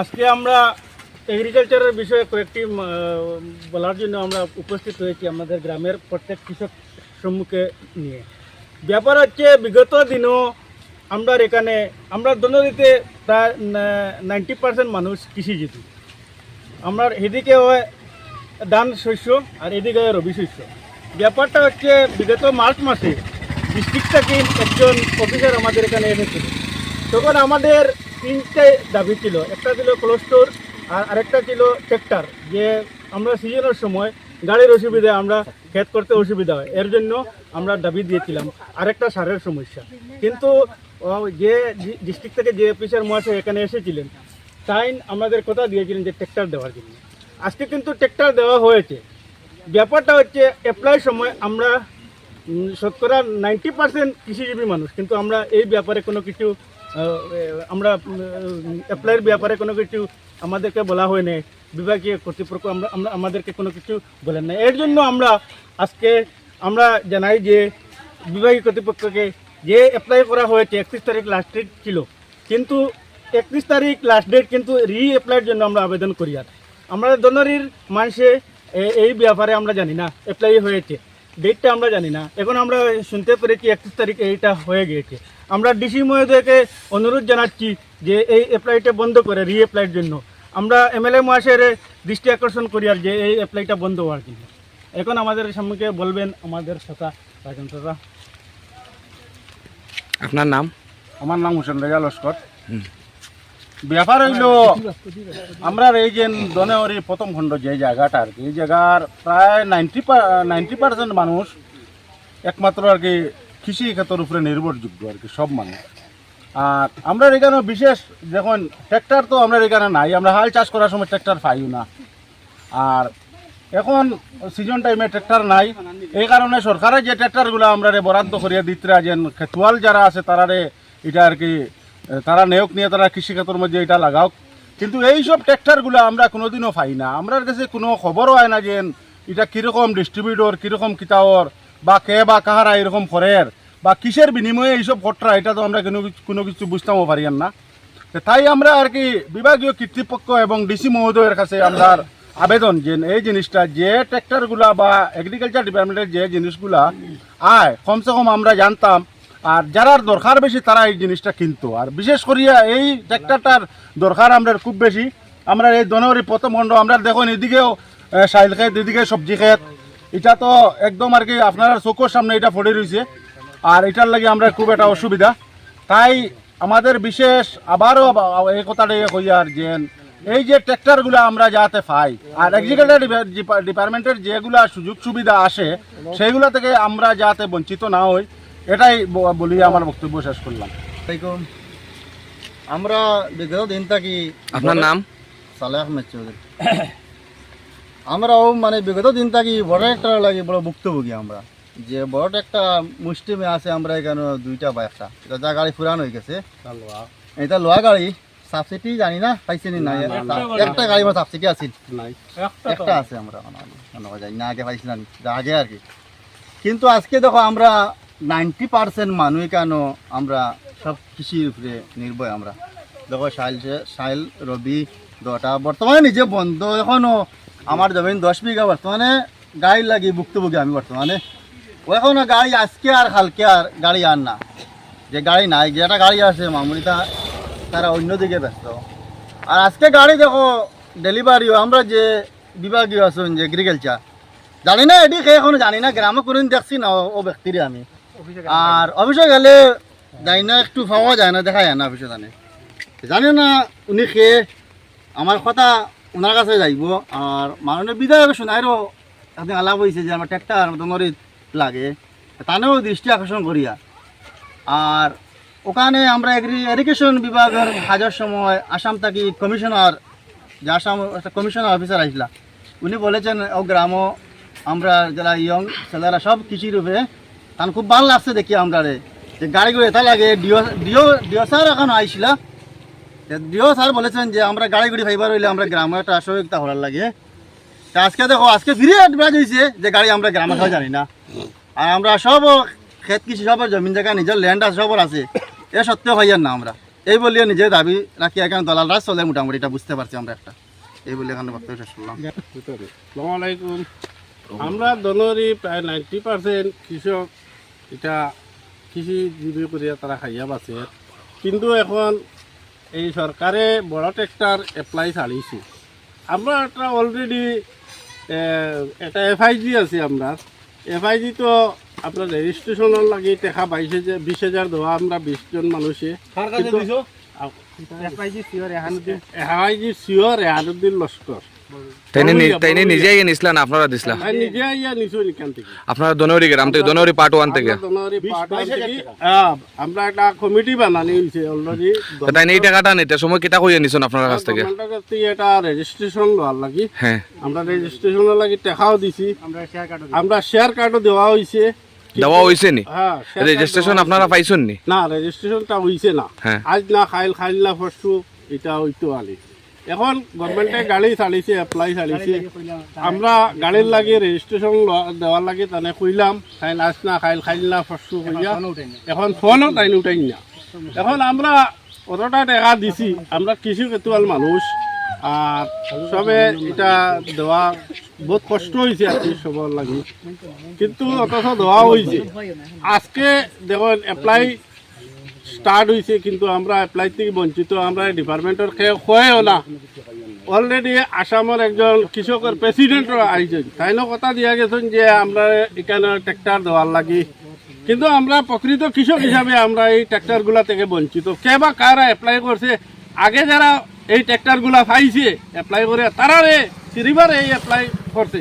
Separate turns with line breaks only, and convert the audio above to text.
আজকে আমরা এগ্রিকালচারের বিষয়ে কয়েকটি বলার জন্য আমরা উপস্থিত হয়েছি আমাদের গ্রামের প্রত্যেক কৃষক সম্মুখে নিয়ে। ব্যাপার হচ্ছে, বিগত দিনও আমরা এখানে, আমরা দোনোদিতে প্রায় নাইনটি পার্সেন্ট মানুষ কৃষিজীবী। আমার এদিকে হয় ধান শস্য আর এদিকে হয় রবি শস্য। ব্যাপারটা হচ্ছে, বিগত মার্চ মাসে ডিস্ট্রিক্ট থেকে একজন অফিসার আমাদের এখানে এসেছিল। তখন আমাদের তিনটে দাবি ছিল, একটা ছিল ক্লোস্টোর আর আরেকটা ছিল ট্রেক্টর যে আমরা সিজনের সময় গাড়ির অসুবিধা আমরা ক্ষেত করতে অসুবিধা হয়, এর জন্য আমরা দাবি দিয়েছিলাম, আরেকটা সারের সমস্যা। কিন্তু যে ডিস্ট্রিক্ট থেকে যে অফিসার মহাশয় এখানে এসেছিলেন, তাই আমাদের কথা দিয়েছিলেন যে ট্রেক্টর দেওয়ার জন্য। আজকে কিন্তু ট্রেক্টর দেওয়া হয়েছে। ব্যাপারটা হচ্ছে অ্যাপ্লাই সময় আমরা শতকরা নাইনটি পার্সেন্ট কৃষিজীবী মানুষ, কিন্তু আমরা এই ব্যাপারে কোনো কিছু আমরা অ্যাপ্লাইয়ের ব্যাপারে কোনো কিছু আমাদেরকে বলা হয় নাই। বিভাগীয় কর্তৃপক্ষ আমরা আমরা, আমাদেরকে কোনো কিছু বলেন না এর জন্য আমরা আজকে, আমরা জানাই যে বিভাগীয় কর্তৃপক্ষকে যে অ্যাপ্লাই করা হয়েছে, একত্রিশ তারিখ লাস্ট ডেট ছিল। কিন্তু একত্রিশ তারিখ লাস্ট ডেট কিন্তু রি অ্যাপ্লাইয়ের জন্য আমরা আবেদন করি আর। আমরা দোনোরির মানুষে এই ব্যাপারে আমরা জানি না অ্যাপ্লাই হয়েছে। ডেটটা আমরা জানি না। এখন আমরা শুনতে পেরেছি একত্রিশ তারিখ এইটা হয়ে গিয়েছে। আমরা ডিসি মহোদয়কে অনুরোধ জানাচ্ছি যে এই অ্যাপ্লাইটা বন্ধ করে রি অ্যাপ্লাইয়ের জন্য। আমরা এমএলএ মহাশয়ের দৃষ্টি আকর্ষণ করি আর যে এই অ্যাপ্লাইটা বন্ধ হওয়ার জন্য। এখন আমাদের সম্মুখে বলবেন আমাদের কথা রাজন দাদা।
আপনার নাম?
আমার নাম হোসেন রেজা লস্কর। ব্যাপার হইল আমরা এই যে দনেওয়ারি প্রথম খণ্ড যে জায়গাটা আর কি এই জায়গার প্রায় নাইনটি নাইনটি পার্সেন্ট মানুষ একমাত্র আর কি কৃষি ক্ষেত্রের উপরে নির্ভরযোগ্য আর কি, সব মানুষ আর আমরা এখানে বিশেষ দেখুন ট্র্যাক্টর তো আমরা এখানে নাই, আমরা হাল চাষ করার সময় ট্র্যাক্টর পাইও না। আর এখন সিজন টাইমে ট্র্যাক্টর নাই, এই কারণে সরকারের যে ট্র্যাক্টরগুলো আমরা বরাদ্দ করিয়া দিতে যেন খেতুয়াল যারা আছে তারারে এটা আর কি, তারা নেওক নিয়ে তারা কৃষিক্ষেত্রের মধ্যে এটা লাগাওক কিন্তু এই সব ট্র্যাক্টরগুলো আমরা কোনোদিনও পাই না। আমরা কাছে কোনো খবরও হয় না যে, এটা কীরকম ডিস্ট্রিবিউটর কীরকম কিতাওর বা কে বা কাহারা এরকম করের, বা কিসের বিনিময়ে এইসব ঘটরা, এটা তো আমরা কোনো কোনো কিছু বুঝতেও পারি না। তাই আমরা আর কি বিভাগীয় কর্তৃপক্ষ এবং ডিসি মহোদয়ের কাছে আমরা আবেদন যে এই জিনিসটা, যে ট্র্যাক্টরগুলা বা এগ্রিকালচার ডিপার্টমেন্টের যে জিনিসগুলা আয়, কমসে কম আমরা জানতাম। আর যারার দরকার বেশি তারা এই জিনিসটা কিনতো। আর বিশেষ করিয়া এই ট্র্যাক্টরটার দরকার আমরা খুব বেশি। আমরা এই জানুয়ারি প্রথম খণ্ড আমরা দেখুন এদিকেও সাইল ক্ষেত এদিকে সবজি ক্ষেত এটা তো একদম আর কি আপনার চোখের সামনে এটা পড়ে রয়েছে। আর এটার লাগে আমরা খুব একটা অসুবিধা। তাই আমাদের বিশেষ আবারও আবা- এই কথাটাই কইয়ার যে এই যে ট্র্যাক্টরগুলো আমরা যাতে পাই আর এগ্রিকালচার ডিপার্টমেন্টের যেগুলা সুযোগ সুবিধা আসে সেইগুলো থেকে আমরা যাতে বঞ্চিত না হই এটাই বলি আমার বক্তব্য শেষ করলাম।
আমরা বিগত দিন থাকি
আপনার নাম?
সালেহ আহমেদ চৌধুরী। আমরাও মানে বিগত দিন থাকি বড় একটা লাগে বড় ভুক্তভোগী আমরা। যে বড় একটা মুষ্টিমে আছে আমরা এখানে দুইটা বা একটা। এটা যা গাড়ি ফুরান হয়ে গেছে। এটা লোয়া গাড়ি। সাবসিডি জানি না পাইছে নি? নাই। একটা গাড়ি আমার সাবসিডি আছিল। একটা আছে আমরা। জানি না আগে পাইছি না যা আগে আর কি। কিন্তু আজকে দেখো আমরা নাইনটি পার্সেন্ট মানুষ কেন আমরা সব কৃষির উপরে নির্ভর আমরা। দেখো সাইল সাইল রবি দটা। বর্তমানে নিজে বন্ধ এখনও আমার জমিন দশ বিঘা বর্তমানে গাড়ি লাগি ভুক্তভোগী আমি বর্তমানে। এখনও গাড়ি আজকে আর কালকে আর গাড়ি আর না। যে গাড়ি নাই যেটা গাড়ি আছে মামুলি তা- তারা অন্যদিকে ব্যস্ত। আর আজকে গাড়ি দেখো ডেলিভারিও আমরা যে বিভাগীয় আছেন যে এগ্রিকালচার জানি না এটি এখনও জানি না গ্রামে কোনদিন দেখছি না ও- ব্যক্তিরে আমি। আর অফিসে গেলে জানি না একটু পাওয়া যায় না দেখা যায় না অফিসে জানে। জানি না উনি খেয়ে আমার কথা ওনার কাছে যাইব, আর মাননীয় বিধায়ক শোনাইরও একদিন আলাপ হয়েছে যে আমার ট্র্যাক্টর দমরিত লাগে। তানেও দৃষ্টি আকর্ষণ করিয়া। আর ওখানে আমরা এগ্রি এডুকেশন বিভাগের হাজার সময় আসাম থাকি কমিশনার, যে আসাম কমিশনার অফিসার আসলা উনি বলেছেন, ও গ্রামও আমরা যারা ইয়ং ছেলেরা সব কৃষির উপরে তার খুব ভালো লাগছে দেখি আমরা রে যে গাড়িগুলো এটা লাগে, ডিও ডিও ডিও স্যার এখন আইসিলা। ডিও স্যার বলেছেন যে আমরা গাড়ি গুড়ি ফাইবার হইলে আমরা গ্রামে একটা সহযোগিতা হওয়ার লাগে। তা আজকে দেখো, আজকে ফিরে অ্যাডভাইস হয়েছে যে গাড়ি আমরা গ্রামে খাওয়া জানি না। আর আমরা সব ক্ষেত কৃষি সবার জমিন জায়গা, নিজের ল্যান্ড আছে সবার আছে। এ সত্ত্বেও হইয়ার না আমরা। এই বলিও নিজের দাবি রাখি, এখানে দলালরা চলে মোটামুটি, এটা বুঝতে পারছি আমরা একটা। এই বলে এখানে বক্তব্য শেষ করলাম।
আলাইকুম আমরা দনরি প্রায় নাইনটি পার্সেন্ট কৃষক, এটা কৃষি জীবী করিয়া তারা খাইয়া বাঁচে। কিন্তু এখন এই সরকারে বড় ট্রেক্টর এপ্লাই ছাড়িয়েছি আমরা একটা অলরেডি এটা এফআইজি আছে আমরা। এফআইজি তো আপনার রেজিস্ট্রেশনের লাগে দেখা পাইছে যে বিশ হাজার দেওয়া আমরা বিশজন মানুষে। FIG sure Ehanuddin. FIG
sure এহানুদ্দিন
বড়
তাইনে নিজে আইয়া নিছিলেন আপনারা দিছিলা?
নিজে আইয়া নিছো এখান থেকে?
আপনারা দনৌরি গ্রাম থেকে দনৌরি পার্ট ওয়ান থেকে।
আমরা part থেকে, আমরা একটা কমিটি বানানি হয়েছে অলরেডি
তাইনে এই টাকাটা নিতে সময় কিতা কইয়া নিছেন আপনার কাছ থেকে?
এটা রেজিস্ট্রেশন লওয়ার লাগি।
হ্যাঁ।
আমরা রেজিস্ট্রেশনের লাগি টাকাও দিছি। আমরা শেয়ার কার্ডও দেওয়া হয়েছে
দেওয়া হইছে নি?
হ্যাঁ
রেজিস্ট্রেশন
দেওয়া
আপনারা পাইছেন নি?
না রেজিস্ট্রেশনটা হইছে না।
হ্যাঁ।
আজ না খাইল খাইল না ফসু এটা হইতো আলি এখন গভর্নমেন্টে গাড়ি চালিছে এপ্লাই চালিছে। আমরা গাড়ির লাগে রেজিস্ট্রেশন দেওয়ার লাগে তানে কইলাম খাইল আস না খাইল খাইল না ফসু কইয়া। এখন ফোনও তাই উঠাই না এখন আমরা অতটা টাকা দিছি আমরা কৃষি কেতুয়াল মানুষ আর সবে এটা দেওয়া বহুত কষ্ট হয়েছে আর কি সবার লাগে। কিন্তু অথচ দেওয়া হয়েছে আজকে দেখুন এপ্লাই স্টার্ট হয়েছে কিন্তু আমরা এপ্লাই থেকে বঞ্চিত, আমরা ডিপার্টমেন্টের খেয়ে হয়েও না। অলরেডি আসামের একজন কৃষকের প্রেসিডেন্টও আইছেন তাইনও কথা দিয়া গেছেন যে আমরা এখানে ট্র্যাক্টর দেওয়ার লাগি। কিন্তু আমরা প্রকৃত কৃষক হিসাবে আমরা এই ট্র্যাক্টরগুলা থেকে বঞ্চিত। কে বা কারা এপ্লাই করছে, আগে যারা এই ট্র্যাক্টরগুলা পাইছে এপ্লাই করে তারা রে সিরিবার এই এপ্লাই করছে।